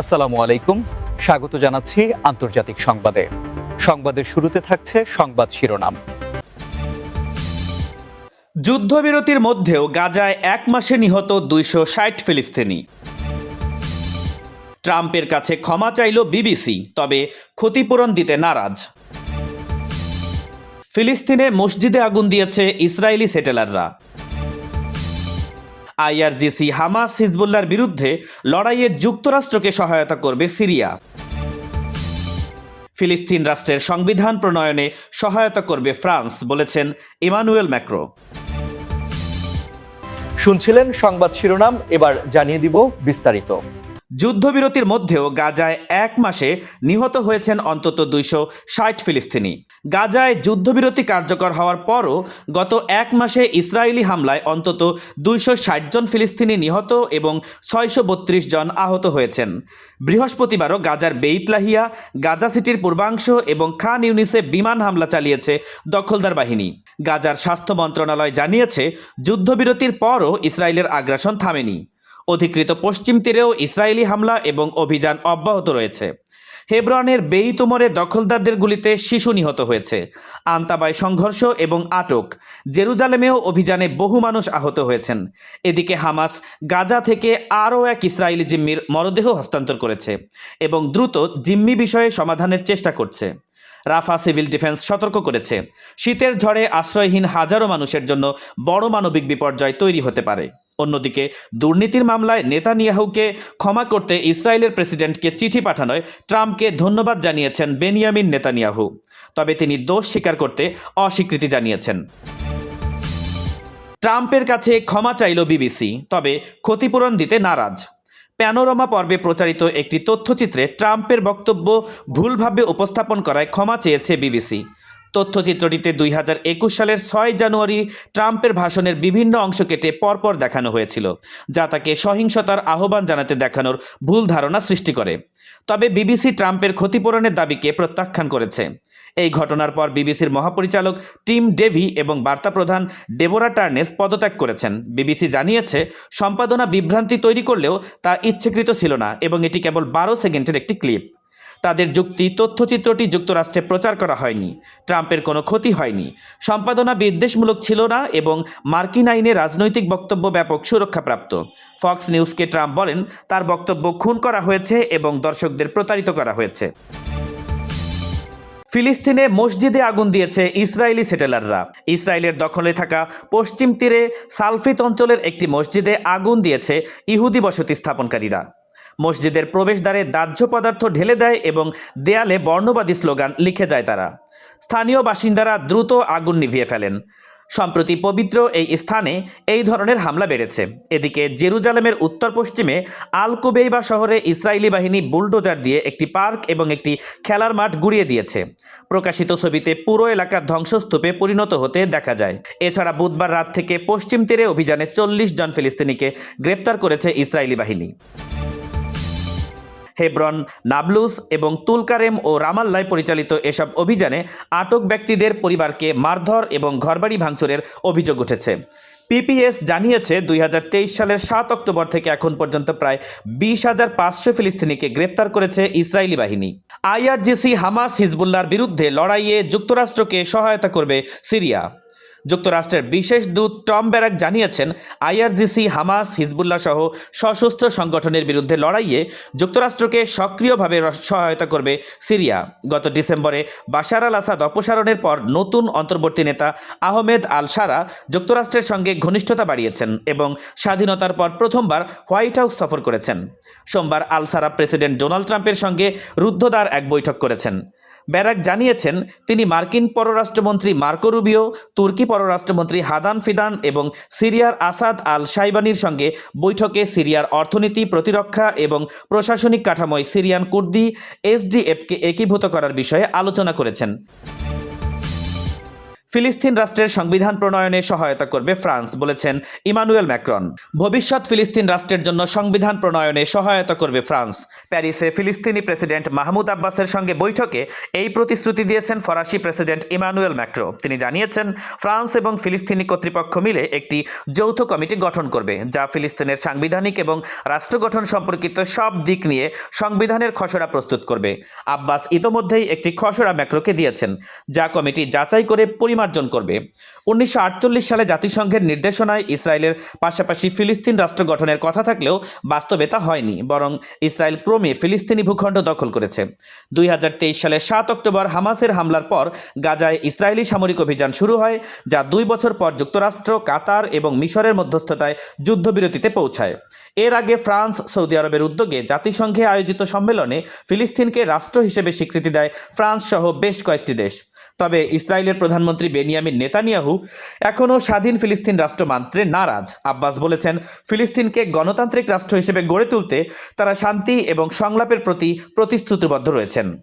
আসসালামু আলাইকুম। স্বাগত জানাচ্ছি আন্তর্জাতিক সংবাদে। সংবাদের শুরুতে থাকছে সংবাদ শিরোনাম। যুদ্ধবিরতির মধ্যেও গাজায় এক মাসে নিহত দুইশো ষাট ফিলিস্তিনি। ট্রাম্পের কাছে ক্ষমা চাইল বিবিসি, তবে ক্ষতিপূরণ দিতে নারাজ। ফিলিস্তিনে মসজিদে আগুন দিয়েছে ইসরায়েলি সেটেলাররা। আইআরজিসি, হামাস হিজবুল্লার বিরুদ্ধে লড়াইয়ে যুক্তরাষ্ট্রকে সহায়তা করবে সিরিয়া। ফিলিস্তিন রাষ্ট্রের সংবিধান প্রণয়নে সহায়তা করবে ফ্রান্স, বলেছেন ইমানুয়েল ম্যাক্রো। শুনছিলেন সংবাদ শিরোনাম, এবার জানিয়ে দিব বিস্তারিত। যুদ্ধবিরতির মধ্যেও গাজায় এক মাসে নিহত হয়েছেন অন্তত দুইশো ষাট ফিলিস্তিনি। গাজায় যুদ্ধবিরতি কার্যকর হওয়ার পরও গত এক মাসে ইসরায়েলি হামলায় অন্তত দুইশো ষাট জন ফিলিস্তিনি নিহত এবং ছয়শো বত্রিশ জন আহত হয়েছেন। বৃহস্পতিবারও গাজার বেইতলাহিয়া গাজা সিটির পূর্বাংশ এবং খান ইউনিসে বিমান হামলা চালিয়েছে দখলদার বাহিনী। গাজার স্বাস্থ্য মন্ত্রণালয় জানিয়েছে, যুদ্ধবিরতির পরও ইসরায়েলের আগ্রাসন থামেনি। অধিকৃত পশ্চিম তীরেও ইসরায়েলি হামলা এবং অভিযান অব্যাহত রয়েছে। হেব্রনের বেইতুমরে দখলদারদের গুলিতে শিশু নিহত হয়েছে। আন্তাবায় সংঘর্ষ এবং আটক। জেরুজালেমেও অভিযানে বহু মানুষ আহত হয়েছেন। এদিকে হামাস গাজা থেকে আরও এক ইসরায়েলি জিম্মির মরদেহ হস্তান্তর করেছে এবং দ্রুত জিম্মি বিষয়ে সমাধানের চেষ্টা করছে। রাফা সিভিল ডিফেন্স সতর্ক করেছে। শীতের ঝড়ে আশ্রয়হীন হাজারো মানুষের জন্য বড় মানবিক বিপর্যয় তৈরি হতে পারে। অন্যদিকে, দুর্নীতির মামলায় নেতানিয়াহুকে ক্ষমা করতে ইসরায়েলের প্রেসিডেন্টকে চিঠি পাঠানোয় ট্রাম্পকে ধন্যবাদ জানিয়েছেন বেনিয়ামিন নেতানিয়াহু। তবে তিনি দোষ স্বীকার করতে অস্বীকৃতি জানিয়েছেন। ট্রাম্পের কাছে ক্ষমা চাইল বিবিসি, তবে ক্ষতিপূরণ দিতে নারাজ। প্যানোরামা পর্বে প্রচারিত একটি তথ্যচিত্রে ট্রাম্পের বক্তব্য ভুলভাবে উপস্থাপন করায় ক্ষমা চেয়েছে বিবিসি। তথ্যচিত্রটিতে দুই হাজার একুশ সালের ছয় জানুয়ারি ট্রাম্পের ভাষণের বিভিন্ন অংশ কেটে পরপর দেখানো হয়েছিল, যা তাকে সহিংসতার আহ্বান জানাতে দেখানোর ভুল ধারণা সৃষ্টি করে। তবে বিবিসি ট্রাম্পের ক্ষতিপূরণের দাবিকে প্রত্যাখ্যান করেছে। এই ঘটনার পর বিবিসির মহাপরিচালক টিম ডেভি এবং বার্তা প্রধান ডেবোরা টার্নেস পদত্যাগ করেছেন। বিবিসি জানিয়েছে, সম্পাদনা বিভ্রান্তি তৈরি করলেও তা ইচ্ছাকৃত ছিল না এবং এটি কেবল বারো সেকেন্ডের একটি ক্লিপ। তাদের যুক্তি, তথ্যচিত্রটি যুক্তরাষ্ট্রে প্রচার করা হয়নি। ট্রাম্পের কোনো ক্ষতি হয়নি। সম্পাদনা বিদ্বেষমূলক ছিল না এবং মার্কিন আইনে রাজনৈতিক বক্তব্য ব্যাপক সুরক্ষাপ্রাপ্ত। ফক্স নিউজকে ট্রাম্প বলেন, তার বক্তব্য খুন করা হয়েছে এবং দর্শকদের প্রতারিত করা হয়েছে। ফিলিস্তিনে মসজিদে আগুন দিয়েছে ইসরায়েলি সেটেলাররা। ইসরায়েলের দখলে থাকা পশ্চিম তীরে সালফিত অঞ্চলের একটি মসজিদে আগুন দিয়েছে ইহুদি বসতি স্থাপনকারীরা। মসজিদের প্রবেশদ্বারে দাহ্য পদার্থ ঢেলে দেয় এবং দেয়ালে বর্ণবাদী স্লোগান লিখে যায় তারা। স্থানীয় বাসিন্দারা দ্রুত আগুন নিভিয়ে ফেলেন। সম্প্রতি পবিত্র এই স্থানে এই ধরনের হামলা বেড়েছে। এদিকে জেরুজালেমের উত্তর পশ্চিমে আল কুবেইবা শহরে ইসরায়েলি বাহিনী বুলডোজার দিয়ে একটি পার্ক এবং একটি খেলার মাঠ গুড়িয়ে দিয়েছে। প্রকাশিত ছবিতে পুরো এলাকা ধ্বংসস্তূপে পরিণত হতে দেখা যায়। এছাড়া বুধবার রাত থেকে পশ্চিম তীরে অভিযানে চল্লিশ জন ফিলিস্তিনিকে গ্রেপ্তার করেছে ইসরায়েলি বাহিনী। হেব্রন, নাবলুস এবং তুলকারেম ও রামাল্লায় পরিচালিত এসব অভিযানে আটক ব্যক্তিদের পরিবারকে মারধর এবং ঘরবাড়ি ভাঙচুরের অভিযোগ উঠেছে। পিপিএস জানিয়েছে, দুই হাজার তেইশ সালের সাত অক্টোবর থেকে এখন পর্যন্ত প্রায় বিশ হাজার পাঁচশো ফিলিস্তিনিকে গ্রেপ্তার করেছে ইসরায়েলি বাহিনী। আইআরজিসি, হামাস হিজবুল্লার বিরুদ্ধে লড়াইয়ে যুক্তরাষ্ট্রকে সহায়তা করবে সিরিয়া। যুক্তরাষ্ট্রের বিশেষ দূত টম ব্যারাক জানিয়েছেন, আইআরজিসি, হামাস, হিজবুল্লাহ সহ সশস্ত্র সংগঠনের বিরুদ্ধে লড়াইয়ে যুক্তরাষ্ট্রকে সক্রিয়ভাবে সহায়তা করবে সিরিয়া। গত ডিসেম্বরে বাশার আল আসাদ অপসারণের পর নতুন অন্তর্বর্তী নেতা আহমেদ আল সারা যুক্তরাষ্ট্রের সঙ্গে ঘনিষ্ঠতা বাড়িয়েছেন এবং স্বাধীনতার পর প্রথমবার হোয়াইট হাউস সফর করেছেন। সোমবার আল সারা প্রেসিডেন্ট ডোনাল্ড ট্রাম্পের সঙ্গে রুদ্ধদ্বার এক বৈঠক করেছেন। ব্যারাক জানিয়েছেন, তিনি মার্কিন পররাষ্ট্রমন্ত্রী মার্কো রুবিও, তুর্কি পররাষ্ট্রমন্ত্রী হাদান ফিদান এবং সিরিয়ার আসাদ আল সাইবানির সঙ্গে বৈঠকে সিরিয়ার অর্থনীতি, প্রতিরক্ষা এবং প্রশাসনিক কাঠামোয় সিরিয়ান কুর্দি এসডিএফকে একীভূত করার বিষয়ে আলোচনা করেছেন। ফিলিস্তিন রাষ্ট্রের সংবিধান প্রণয়নে সহায়তা করবে ফ্রান্স, বলেছেন ইমানুয়েল ম্যাক্রন। ভবিষ্যৎ ফিলিস্তিন রাষ্ট্রের জন্য সংবিধান প্রণয়নে সহায়তা করবে ফ্রান্স। প্যারিসে ফিলিস্তিনি প্রেসিডেন্ট মাহমুদ আব্বাসের সঙ্গে বৈঠকে এই প্রতিশ্রুতি দিয়েছেন ফরাসি প্রেসিডেন্ট ইমানুয়েল ম্যাক্রো তিনি জানিয়েছেন, ফ্রান্স এবং ফিলিস্তিনি কর্তৃপক্ষ মিলে একটি যৌথ কমিটি গঠন করবে, যা ফিলিস্তিনের সাংবিধানিক এবং রাষ্ট্র গঠন সম্পর্কিত সব দিক নিয়ে সংবিধানের খসড়া প্রস্তুত করবে। আব্বাস ইতোমধ্যেই একটি খসড়া ম্যাক্রোকে দিয়েছেন, যা কমিটি যাচাই করে পরিমার্জন করবে। উনিশশো আটচল্লিশ সালে জাতিসংঘের নির্দেশনায় ইসরায়েলের পাশাপাশি ফিলিস্তিন রাষ্ট্র গঠনের কথা থাকলেও বাস্তবে তা হয়নি, বরং ইসরায়েল ক্রমে ফিলিস্তিনি ভূখণ্ড দখল করেছে। দুই হাজার তেইশ সালে সাত অক্টোবর হামাসের হামলার পর গাজায় ইসরায়েলি সামরিক অভিযান শুরু হয়, যা দুই বছর পর যুক্তরাষ্ট্র, কাতার এবং মিশরের মধ্যস্থতায় যুদ্ধবিরতিতে পৌঁছায়। এর আগে ফ্রান্স, সৌদি আরবের উদ্যোগে জাতিসংঘে আয়োজিত সম্মেলনে ফিলিস্তিনকে রাষ্ট্র হিসেবে স্বীকৃতি দেয় ফ্রান্স সহ বেশ কয়েকটি দেশ। তবে ইসরায়েলের প্রধানমন্ত্রী বেনিয়ামিন নেতানিয়াহু এখনও স্বাধীন ফিলিস্তিন রাষ্ট্র মানতে নারাজ। আব্বাস বলেছেন, ফিলিস্তিনকে গণতান্ত্রিক রাষ্ট্র হিসেবে গড়ে তুলতে তারা শান্তি এবং সংলাপের প্রতি প্রতিশ্রুতিবদ্ধ রয়েছেন।